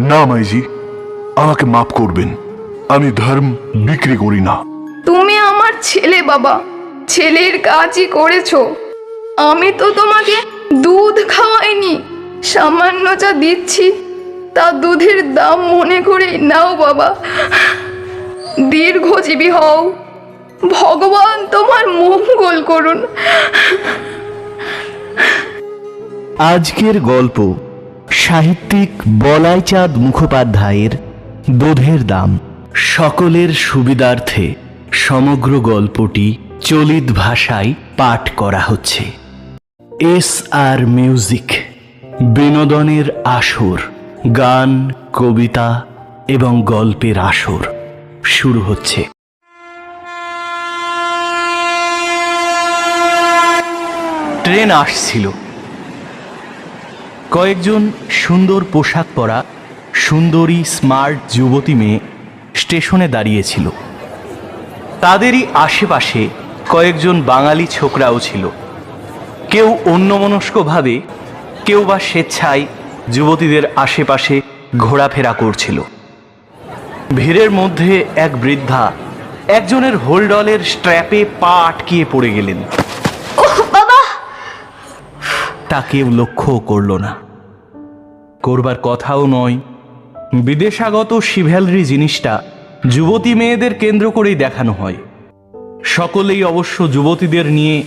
না মাইজি আমাকে মাফ করবেন। আমি ধর্ম বিক্রি করি না। তুমি আমার ছেলে বাবা ছেলের কাজই করেছ। আমি তো তোমাকে দুধ খাওয়াইনি সামান্য যা দিচ্ছি তা দুধের দাম মনে করে নাও বাবা। দীর্ঘজীবী হও। ভগবান তোমার মঙ্গল করুন। আজকের গল্প সাহিত্যিক বলাইচাঁদ মুখোপাধ্যায়ের দুধের দাম। সকলের সুবিধার্থে সমগ্র গল্পটি চলিত ভাষায় পাঠ করা হচ্ছে। এস আর মিউজিক, বিনোদনের আসর, গান, কবিতা এবং গল্পের আসর শুরু হচ্ছে। ট্রেন আসছিল। কয়েকজন সুন্দর পোশাক পরা, সুন্দরী স্মার্ট যুবতী মেয়ে স্টেশনে দাঁড়িয়েছিল। তাদেরই আশেপাশে কয়েকজন বাঙালি ছোকরাও ছিল। কেউ অন্যমনস্কভাবে, কেউ বা স্বেচ্ছায় যুবতীদের আশেপাশে ঘোরাফেরা করছিল। ভিড়ের মধ্যে এক বৃদ্ধা একজনের হোল্ডলের স্ট্র্যাপে পা আটকিয়ে পড়ে গেলেন। তা কেউ লক্ষ্য করল না। করবার কথাও নয়, বিদেশাগত শিভ্যালরি জিনিসটা যুবতী মেয়েদের কেন্দ্র করেই দেখানো হয়। সকলেই অবশ্য যুবতীদের নিয়ে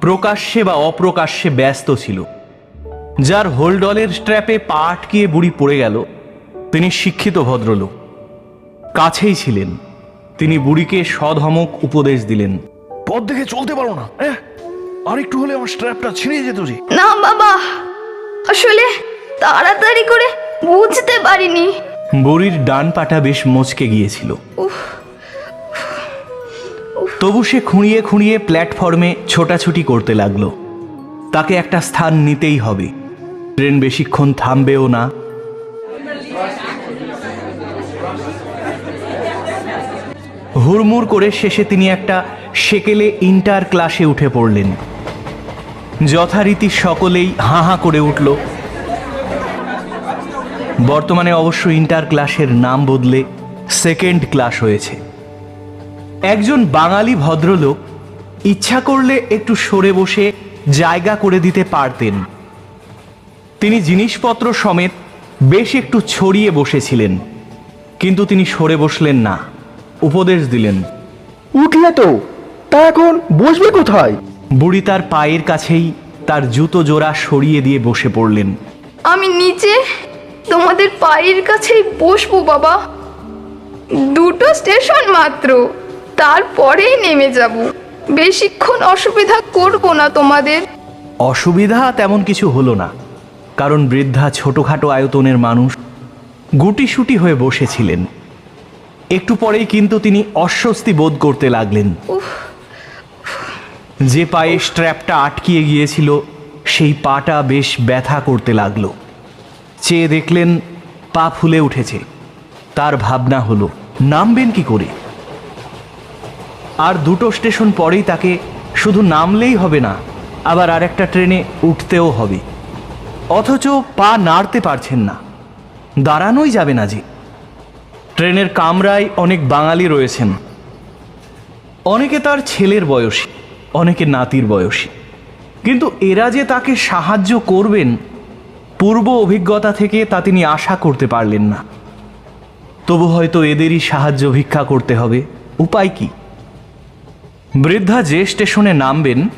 প্রকাশ্যে বা অপ্রকাশ্যে ব্যস্ত ছিল। যার হোলডলের স্ট্র্যাপে পা আটকিয়ে বুড়ি পড়ে গেল, তিনি শিক্ষিত ভদ্রলোক। কাছেই ছিলেন। তিনি বুড়িকে সধমক উপদেশ দিলেন। পথ দেখে চলতে পারো না আর একটু হলে আমার স্ট্র্যাপটা ছিঁড়ে যেত যে। না বাবা আসলে তাড়াতাড়ি করে বুঝতে পারিনি। বুড়ির ডান পাটা বেশ মচকে গিয়েছিল। তবু সে খুঁড়িয়ে খুঁড়িয়ে প্ল্যাটফর্মে ছোটাছুটি করতে লাগল। তাকে একটা স্থান নিতেই হবে। ট্রেন বেশিক্ষণ থামবেও না। হুড়মুড় করে শেষে তিনি একটা সেকেলে ইন্টার ক্লাসে উঠে পড়লেন। যথারীতি সকলেই হাঁ হাঁ করে উঠল। বর্তমানে অবশ্য ইন্টার ক্লাসের নাম বদলে সেকেন্ড ক্লাস হয়েছে। একজন বাঙালি ভদ্রলোক ইচ্ছা করলে একটু সরে বসে জায়গা করে দিতে পারতেন। তিনি জিনিসপত্র সমেত বেশ একটু ছড়িয়ে বসেছিলেন, কিন্তু তিনি সরে বসলেন না, উপদেশ দিলেন। উঠলে তো, তা এখন বসবে কোথায়? বুড়ি তার পায়ের কাছেই তার জুতো জোড়া সরিয়ে দিয়ে বসে পড়লেন। আমি নিচে তোমাদের পায়ের কাছেই বসবো বাবা। দুটো স্টেশন মাত্র তারপরেই নেমে যাব। বেশিক্ষণ অসুবিধা করব না তোমাদের। অসুবিধা তেমন কিছু হলো না কারণ বৃদ্ধা ছোটোখাটো আয়তনের মানুষ গুটিসুটি হয়ে বসেছিলেন। একটু পরেই কিন্তু তিনি অস্বস্তি বোধ করতে লাগলেন। যে পায়ে স্ট্র্যাপটা আটকিয়ে গিয়েছিল, সেই পাটা বেশ ব্যথা করতে লাগল। চেয়ে দেখলেন পা ফুলে উঠেছে। তার ভাবনা হলো, নামবেন কি করে? আর দুটো স্টেশন পরেই তাকে শুধু নামলেই হবে না, আবার আরেকটা ট্রেনে উঠতেও হবে। অথচ পা নাড়তে পারছেন না। দাঁড়ানোই যাবে না যে। ট্রেনের কামরায় অনেক বাঙালি রয়েছেন। অনেকে তার ছেলের বয়সী। অনেকে নাতির বয়সী। কিন্তু এরা যে তাকে সাহায্য করবেন, পূর্ব অভিজ্ঞতা থেকে তা তিনি আশা করতে পারলেন না। তবু হয়তো এদেরই সাহায্য ভিক্ষা করতে হবে। উপায় কি? বৃদ্ধা যে স্টেশনে নামবেন,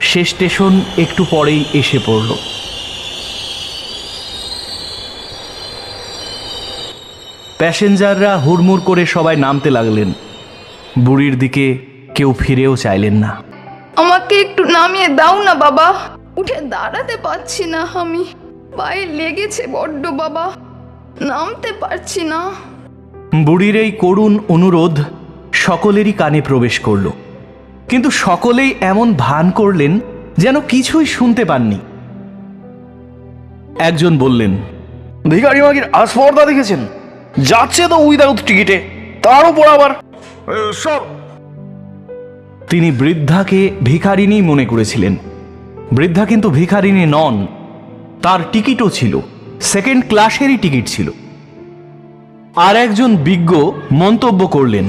সে স্টেশন একটু পরেই এসে পড়ল। প্যাসেঞ্জাররা হুড়মুড় করে সবাই নামতে লাগলেন। বুড়ির দিকে কেউ ফিরেও চাইলেন না। আমাকে একটু নামিয়ে দাও না বাবা। উঠে দাঁড়াতে পারছি না আমি। পায়ে লেগেছে বড্ড বাবা। নামতে পারছি না। বুড়ির এই করুণ অনুরোধ সকলেরই কানে প্রবেশ করল। কিন্তু সকলেই এমন ভান করলেন যেন কিছুই শুনতে পাননি। একজন বললেন ভিখারি মাগির আসপর্দা দেখেছেন? যাচ্ছে তো উইদাউট টিকিটে তার উপর আবার। সব তিনি বৃদ্ধাকে ভিখারিনী মনে করেছিলেন। বৃদ্ধা কিন্তু ভিখারিনী নন তার টিকিটও ছিল সেকেন্ড ক্লাসেরই টিকিট ছিল। আর একজন বিজ্ঞ মন্তব্য করলেন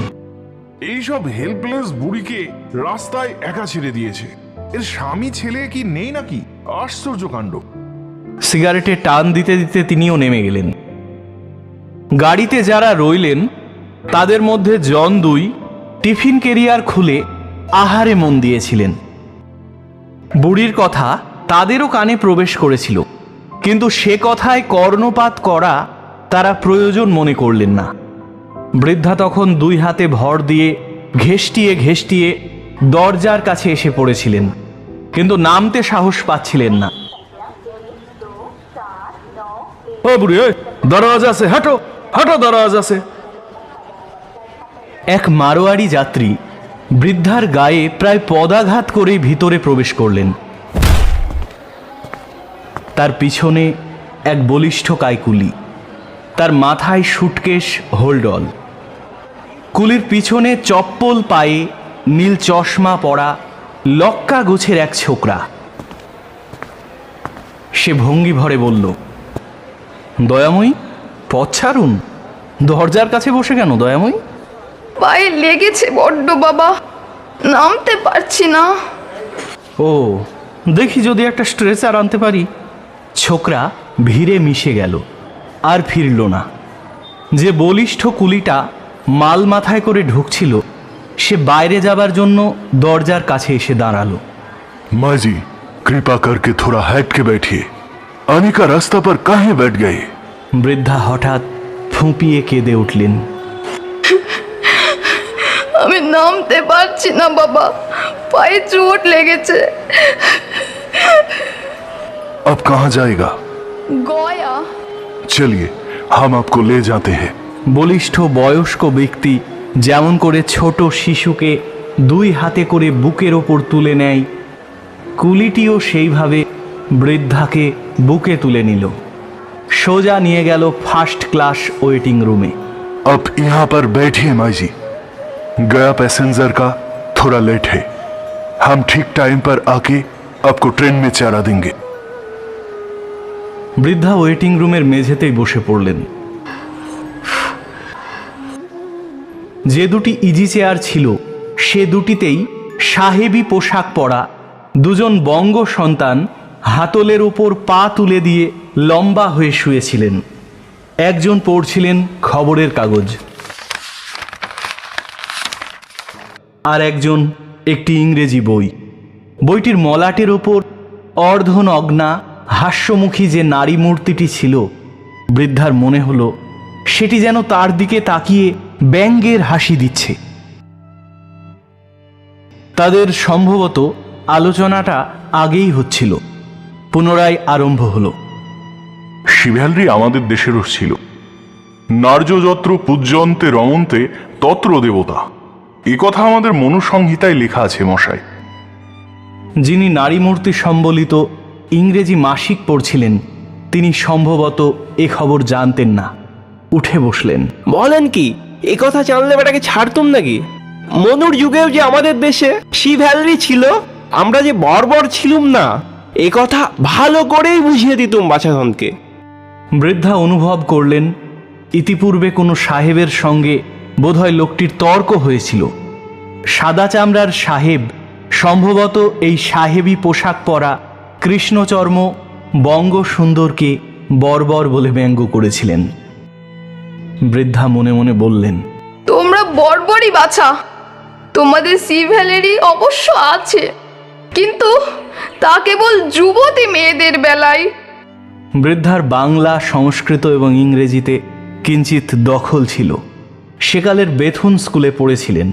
এইসব হেল্পলেস বুড়িকে রাস্তায় একা ছেড়ে দিয়েছে। এর স্বামী ছেলে কি নেই নাকি? আশ্চর্য কাণ্ড। সিগারেটে টান দিতে দিতে তিনিও নেমে গেলেন। গাড়িতে যারা রইলেন তাদের মধ্যে জন দুই টিফিন কেরিয়ার খুলে আহারে মন দিয়েছিলেন। বুড়ির কথা তাদেরও কানে প্রবেশ করেছিল কিন্তু সে কথায় কর্ণপাত করা তারা প্রয়োজন মনে করলেন না। বৃদ্ধা তখন দুই হাতে ভর দিয়ে ঘেষ্টিয়ে ঘেষ্টিয়ে দরজার কাছে এসে পড়েছিলেন কিন্তু নামতে সাহস পাচ্ছিলেন না। ও বুড়ি দরওয়াজা আছে হাঁটো হাঁটো দরওয়াজ আছে। এক মারোয়ারি যাত্রী বৃদ্ধার গায়ে প্রায় পদাঘাত করেই ভিতরে প্রবেশ করলেন। তার পিছনে এক বলিষ্ঠ কাইকুলি, তার মাথায় সুটকেশ হোল্ডল। কুলির পিছনে চপ্পল পায়ে নীল চশমা পরা লক্কা গোছের এক ছোকরা। সে ভঙ্গি ভরে বলল, দয়াময়ী, পথ ছাড়ুন। দরজার কাছে বসে কেন দয়াময়ী? পায়ে লেগেছে বড্ড বাবা নামতে পারছি না ও দেখি যদি একটা স্ট্রেচার আনতে পারি ছোকরা ভিড়ে মিশে গেল আর ফিরল না যে বলিষ্ঠ কুলিটা মাল মাথায় করে ঢুকছিল সে বাইরে যাবার জন্য দরজার কাছে এসে দাঁড়ালো माँ जी कृपा करके थोड़ा हट के बैठिए आने का रास्ता पर काहे बैठ गए বৃদ্ধা হঠাৎ ফুঁপিয়ে কেঁদে উঠলেন আমি নামতে পারছি না বাবা পায়ে চোট লেগেছে अब कहाँ जाएगा গয়া चलिए हम आपको ले जाते हैं বলিষ্ঠ বয়স্ক ব্যক্তি যেমন করে ছোট শিশুকে দুই হাতে করে বুকের ওপর তুলে নেয় কুলিটিও সেইভাবে বৃদ্ধাকে বুকে তুলে নিল সোজা নিয়ে গেল ফার্স্ট ক্লাস ওয়েটিং রুমে अब यहाँ पर बैठिए माई जी गया पैसेंजर का थोड़ा लेट है हम ठीक टाइम पर आके आपको ट्रेन में चारा देंगे বৃদ্ধা ওয়েটিং রুমের মেঝেতেই বসে পড়লেন যে দুটি ইজি চেয়ার ছিল সে দুটিতেই সাহেবি পোশাক পরা দুজন বঙ্গ সন্তান হাতলের ওপর পা তুলে দিয়ে লম্বা হয়ে শুয়েছিলেন একজন পড়ছিলেন খবরের কাগজ আর একজন একটি ইংরেজি বই। বইটির মলাটের ওপর অর্ধনগ্না, হাস্যমুখী যে নারী মূর্তিটি ছিল, বৃদ্ধার মনে হলো, সেটি যেন তার দিকে তাকিয়ে ব্যঙ্গের হাসি দিচ্ছে। তাদের সম্ভবত আলোচনাটা আগেই হচ্ছিল, পুনরায় আরম্ভ হলো। শিভ্যালরি আমাদের দেশেরও ছিল। নার্য যত্র পূজ্যন্তে রমন্তে তত্র দেবতা। এ কথা আমাদের মনুসংহিতায় লেখা আছে মশাই। যিনি নারী মূর্তি সম্বলিত ইংরেজি মাসিক পড়ছিলেন তিনি সম্ভবত এ খবর জানতেন না। উঠে বসলেন। বলেন কি এ কথা জানলে বেটাকে ছাড়তুম নাকি? মনুর যুগেও যে আমাদের দেশে সি ভ্যালারি ছিল আমরা যে বর্বর ছিলুম না এ কথা ভালো করেই বুঝিয়ে দিতুম বাছাধনকে। বৃদ্ধা অনুভব করলেন ইতিপূর্বে কোনো সাহেবের সঙ্গে বোধহয় লোকটির তর্ক হয়েছিল। সাদা চামড়ার সাহেব সম্ভবত এই সাহেবী পোশাক পরা কৃষ্ণচর্ম বঙ্গ সুন্দরকে বর্বর বলে ব্যঙ্গ করেছিলেন। বৃদ্ধা মনে মনে বললেন তোমরা বর্বরই বাছা। তোমাদের সি ভ্যালেরি অবশ্য আছে কিন্তু তা কেবল যুবতী মেয়েদের বেলায়। বৃদ্ধার বাংলা সংস্কৃত এবং ইংরেজিতে কিঞ্চিত দখল ছিল। সেকালের বেথুন স্কুলে পড়েছিলেন।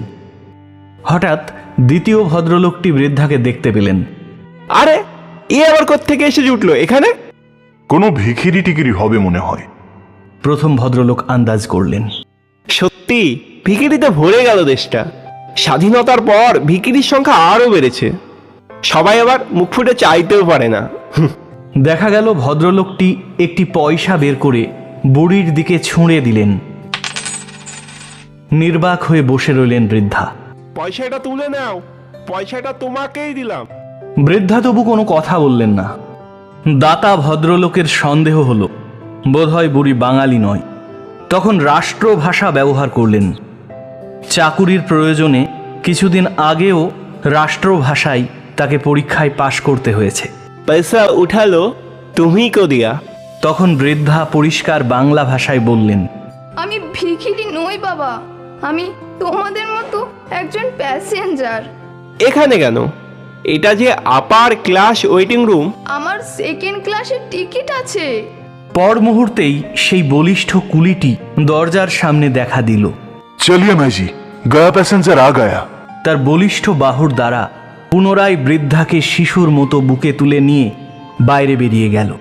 হঠাৎ দ্বিতীয় ভদ্রলোকটি বৃদ্ধাকে দেখতে পেলেন। আরে এ আবার কোত্থেকে এসে জুটলো? এখানে? কোনো ভিখিরি টিকিরি হবে মনে হয়। প্রথম ভদ্রলোক আন্দাজ করলেন। সত্যি ভিকিরিতে ভরে গেল দেশটা। স্বাধীনতার পর ভিকিরির সংখ্যা আরও বেড়েছে। সবাই আবার মুখ ফুটে চাইতেও পারে না। দেখা গেল ভদ্রলোকটি একটি পয়সা বের করে বুড়ির দিকে ছুঁড়ে দিলেন। নির্বাক হয়ে বসে রইলেন বৃদ্ধা। পয়সাটা তুলে নাও পয়সাটা তোমাকেই দিলাম। বৃদ্ধা তবু কোনো কথা বললেন না। দাতা ভদ্রলোকের সন্দেহ হলো বোধহয় বুড়ি বাঙালি নয়। তখন রাষ্ট্রভাষা ব্যবহার করলেন। চাকুরির প্রয়োজনে কিছুদিন আগেও রাষ্ট্রভাষায় তাকে পরীক্ষায় পাশ করতে হয়েছে। পয়সা উঠালো তুমি কো দিয়া। তখন বৃদ্ধা পরিষ্কার বাংলা ভাষায় বললেন আমি ভিখিরি নই বাবা। আমি তোমাদের মতো একজন প্যাসেঞ্জার। এখানে কেন? এটা যে আপার ক্লাস ওয়েটিং রুম। আমার সেকেন্ড ক্লাসের টিকিট আছে। পর মুহূর্তেই সেই বলিষ্ঠ কুলিটি দরজার সামনে দেখা দিল। চলিয়ে মাইজি গয়া প্যাসেঞ্জার আ গয়া। তার বলিষ্ঠ বাহুর দ্বারা পুনরায় বৃদ্ধাকে শিশুর মতো বুকে তুলে নিয়ে বাইরে বেরিয়ে গেল।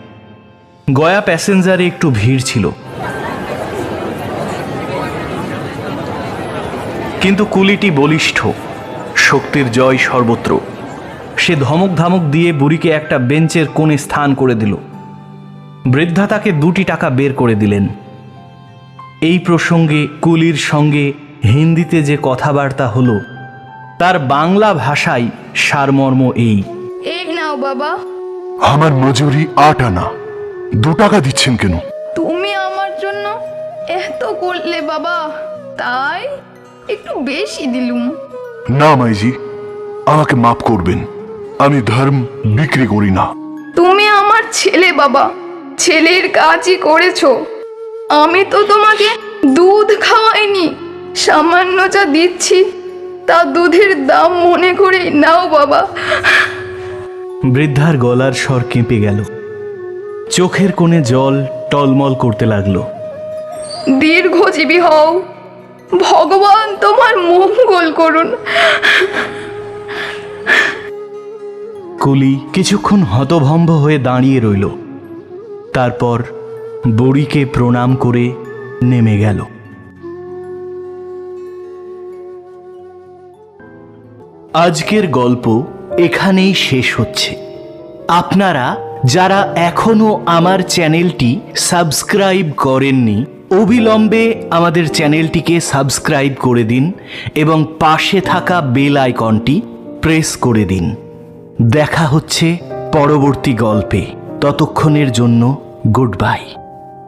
গয়া প্যাসেঞ্জারে একটু ভিড় ছিল। কিন্তু কুলিটি বলিষ্ঠ শক্তির জয় সর্বত্র। সে ধমক ধামক দিয়ে বুড়িকে একটা বেঞ্চের কোণে স্থান করে দিল। বৃদ্ধা তাকে দুটি টাকা বের করে দিলেন। এই প্রসঙ্গে কুলির সঙ্গে হিন্দিতে যে কথাবার্তা হলো তার বাংলা ভাষায় সারমর্ম এই। এই নাও বাবা। আমার মজুরি আট আনা দু টাকা দিচ্ছেন কেন? তুমি আমার জন্য এত করলে বাবা তাই একটু বেশি দিলুম। না মাইজি আমাকে মাফ করবেন। আমি ধর্ম বিক্রি করি না। তুমি আমার ছেলে বাবা। ছেলের কাজই করেছ। আমি তো তোমাকে দুধ খাওয়াইনি। সামান্য যা দিচ্ছি তা দুধের দাম মনে করে নাও বাবা। বৃদ্ধার গলার স্বর কেঁপে গেল। চোখের কোণে জল টলমল করতে লাগল। দীর্ঘজীবী হও। ভগবান তোমার মঙ্গল করুন। কুলি কিছুক্ষণ হতভম্ব হয়ে দাঁড়িয়ে রইল। তারপর বুড়িকে প্রণাম করে নেমে গেল। আজকের গল্প এখানেই শেষ হচ্ছে। আপনারা যারা এখনও আমার চ্যানেলটি সাবস্ক্রাইব করেননি অবিলম্বে আমাদের চ্যানেলটিকে সাবস্ক্রাইব করে দিন এবং পাশে থাকা বেল আইকনটি প্রেস করে দিন। দেখা হচ্ছে পরবর্তী গল্পে। ততক্ষণের জন্য গুড বাই।